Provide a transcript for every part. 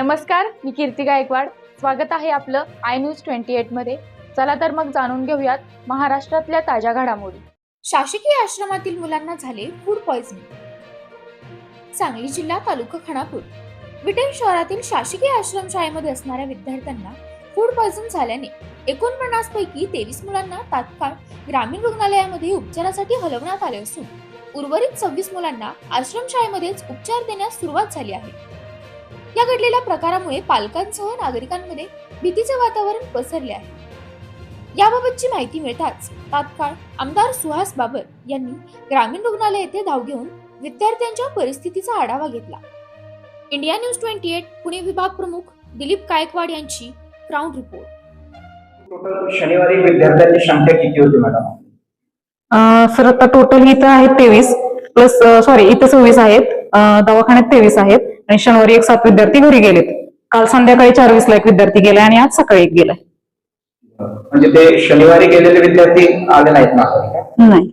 नमस्कार मी कीर्ती गायकवाड. स्वागत आहे आपलं आय न्यूज ट्वेंटी एटमध्ये. चला तर मग जाणून घेऊयात महाराष्ट्रातल्या ताज्या घडामोडी. शासकीय आश्रमातील मुलांना झाले फूड पॉइझनिंग सांगली जिल्हा तालुका खानापूर. विटेल शहरातील शासकीय आश्रमशाळेमध्ये असणाऱ्या विद्यार्थ्यांना फूड पॉइझन झाल्याने एकोणपन्नास पैकी तेवीस मुलांना तात्काळ ग्रामीण रुग्णालयामध्ये उपचारासाठी हलवण्यात आले असून उर्वरित सव्वीस मुलांना आश्रमशाळेमध्येच उपचार देण्यास सुरुवात झाली आहे. या घडलेल्या प्रकारामुळे पालकांसह नागरिकांमध्ये भीतीचे वातावरण पसरले आहे. याबाबतची माहिती मिळताच तात्काळ आमदार सुहास बाबर यांनी ग्रामीण रुग्णालय येथे धाव घेऊन विद्यार्थ्यांच्या परिस्थितीचा आढावा घेतला. India news twenty eight Pune विभाग प्रमुख दिलीप गायकवाड यांची ग्राउंड रिपोर्ट. टोटल शनिवारी विद्यार्थ्यांची संख्या किती होती मॅडम? अं, सर आता टोटल इथं आहेत तेवीस प्लस सॉरी इथं सव्वीस आहेत दवाखान्यात तेवीस आहेत. आणि शनिवारी एक सात विद्यार्थी घरी गेलेत. काल संध्याकाळी चार वीस ला एक विद्यार्थी गेलाय आणि आज सकाळी एक गेलाय म्हणजे ते शनिवारी गेलेले विद्यार्थी आले नाहीत ना? नाही.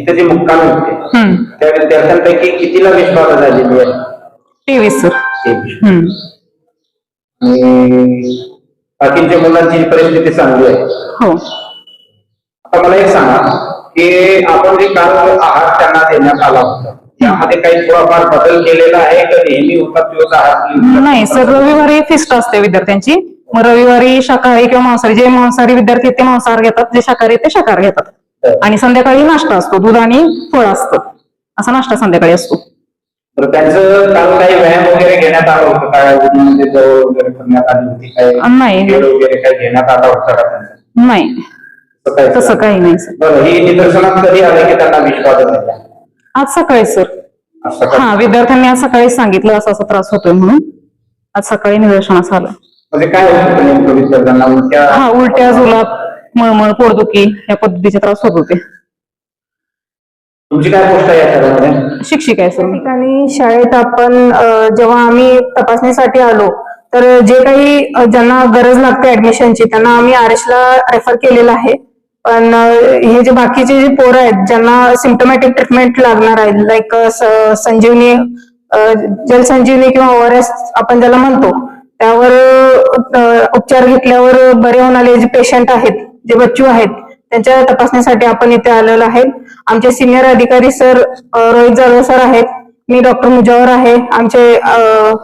इथे जे मुक्कामी होते त्या विद्यार्थ्यांपैकी कितीला विश्वास झालेली आहे? तेवीस सर. आणि बाकीच्या मुलांची परिस्थिती चांगली आहे. हो. आता मला एक सांगा की आपण जे काल आहार त्यांना देण्यात आला होता त्यामध्ये काही थोडाफार बदल केलेला आहे का? नेहमी होता तोच आहार नाही सर रविवारी फिस्ट असते विद्यार्थ्यांची. मग रविवारी शाकाहारी किंवा मांसाहारी जे मांसाहारी विद्यार्थी आहेत ते मांसाहार घेतात जे शाकाहारी ते शाकाहार घेतात. आणि संध्याकाळी नाश्ता असतो दूध आणि फळ असतं. असा नाश्ता संध्याकाळी असतो. तर त्यांचं काल काही व्यायाम वगैरे घेण्यात आलं होतं काय उन्हामध्ये दौड वगैरे करण्यात आली होती काय? नाही. खेळ वगैरे काही घेण्यात आला होता का त्यांचा? नाही. तसं काही नाही सर. बरं ही निदर्शनात कधी आलं की त्यांना विश्वास झाला? आज सकाळी सर हा विद्यार्थ्यांनी आज सकाळी सांगितलं असा असा त्रास होतोय म्हणून. आज सकाळी निदर्शनास आलं. म्हणजे काय होत होतं नेमकं विद्यार्थ्यांना उलट्या? हा उलट्या जुलाब मळमळ पोटदुखी या पद्धतीचे त्रास होत होते. तुमची काय गोष्ट आहे याच्यामध्ये शिक्षिका आहे सर मी. ठिकाणी शाळेत आपण अ, जेव्हा आम्ही तपासणीसाठी आलो तर जे काही अ, ज्यांना गरज लागते ऍडमिशनची त्यांना आम्ही आर ला रेफर केलेलं आहे. पण हे जे बाकीचे जे पोरं आहेत ज्यांना सिम्टोमॅटिक ट्रीटमेंट लागणार आहे लाईक संजीवनी जलसंजीवनी किंवा ओआर एस आपण ज्याला म्हणतो त्यावर उपचार घेतल्यावर बरे होणारे जे पेशंट आहेत जे बच्चू आहेत त्यांच्या तपासणीसाठी आपण इथे आलेलो आहे. आमचे सिनियर अधिकारी सर रोहित जाधव सर आहेत. मी डॉक्टर मुजावर आहे. आमचे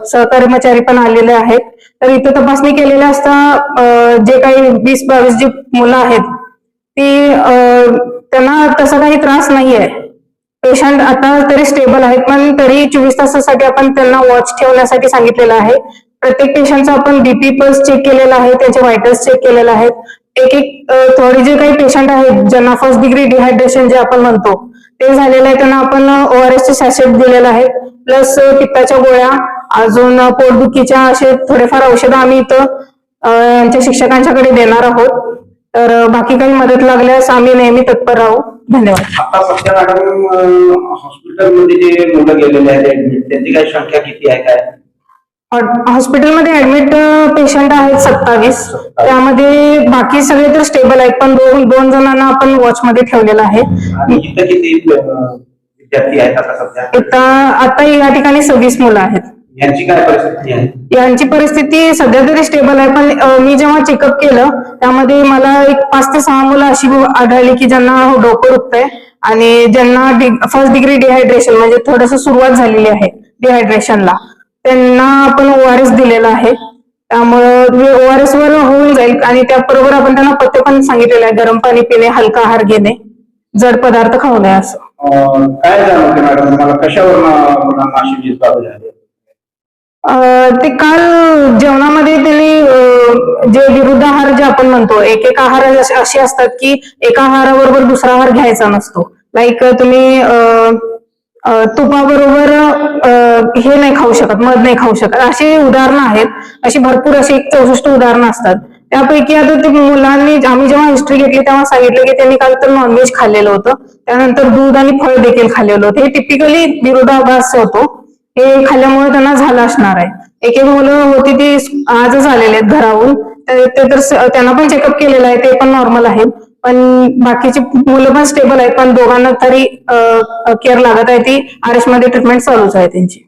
सहकर्मचारी पण आलेले आहेत. तर इथे तपासणी केलेल्या असता जे काही वीस बावीस जी मुलं आहेत ती त्यांना तसा काही त्रास नाहीये. पेशंट आता तरी स्टेबल आहेत पण तरी चोवीस तासासाठी आपण त्यांना वॉच ठेवण्यासाठी सांगितलेलं आहे. प्रत्येक पेशंटचा आपण बीपी पल्स चेक केलेला आहे त्यांचे व्हायटल्स चेक केलेले आहेत एक एक थोडे जे काही पेशंट आहेत ज्यांना फर्स्ट डिग्री डिहायड्रेशन जे आपण म्हणतो ते झालेलं आहे त्यांना आपण ओआरएस चे सॅसेट दिलेलं आहे. प्लस पित्ताच्या गोळ्या अजून पोटदुखीच्या असे थोडेफार औषधं आम्ही इथं यांच्या शिक्षकांच्याकडे देणार आहोत. तर बाकी काही मदत लागल्यास आम्ही नेहमी तत्पर राहू. धन्यवाद. आता सध्या मॅडम हॉस्पिटलमध्ये जे मुलं गेलेले आहेत ऍडमिट त्यांची काय संख्या किती आहे काय? हॉ- हॉस्पिटलमध्ये ऍडमिट पेशंट आहेत सत्तावीस. त्यामध्ये बाकी सगळे तर स्टेबल आहेत पण दोन दोन जणांना आपण वॉच मध्ये ठेवलेलं आहे. आणि इथं किती अं, विद्यार्थी आहेत आता सध्या? आता आता या ठिकाणी सव्वीस मुलं आहेत. यांची काय परिस्थिती आहे? यांची परिस्थिती सध्या तरी स्टेबल आहे पण अ, मी जेव्हा चेकअप केलं त्यामध्ये मला एक पाच ते सहा मुलं अशी आढळली की ज्यांना डोकं दुखतंय आणि ज्यांना फर्स्ट डिग्री डिहायड्रेशन म्हणजे थोडस सुरुवात झालेली आहे डिहायड्रेशनला त्यांना आपण ओआरएस दिलेला आहे. त्यामुळं ओआरएस वर होऊन जाईल आणि त्याबरोबर आपण त्यांना पथ्य पण सांगितलेलं आहे गरम पाणी पिणे हलका आहार घेणे जड पदार्थ खाऊ नये असं. अं, काय जाणवते मॅडम? तुम्हाला कशावर मुलांना अशी झाली? ते काल जेवणामध्ये त्यांनी जे विरुद्ध आहार जे आपण म्हणतो एक एक आहार असे असतात की एका आहाराबरोबर दुसरा आहार घ्यायचा नसतो. लाईक तुम्ही तुपाबरोबर हे नाही खाऊ शकत मध नाही खाऊ शकत. अशी उदाहरणं आहेत. अशी भरपूर अशी एक चौसष्ट उदाहरणं असतात. त्यापैकी आता ते मुलांनी आम्ही जेव्हा हिस्ट्री घेतली तेव्हा सांगितलं की त्यांनी काल तर नॉनव्हेज खाल्लेलं होतं. त्यानंतर दूध आणि फळ देखील खाल्लेलं होतं. हे टिपिकली विरोधाभास होतो. हे खाल्ल्यामुळे त्यांना झालं असणार आहे. एक एक मुलं होती ती आज झालेले आहेत घराहून. तर ते तर त्यांना पण चेकअप केलेलं आहे ते पण नॉर्मल आहे पण बाकीची मुलं पण स्टेबल आहेत पण दोघांना तरी केअर लागत आहे ती. आरमध्ये ट्रीटमेंट चालूच आहे त्यांची.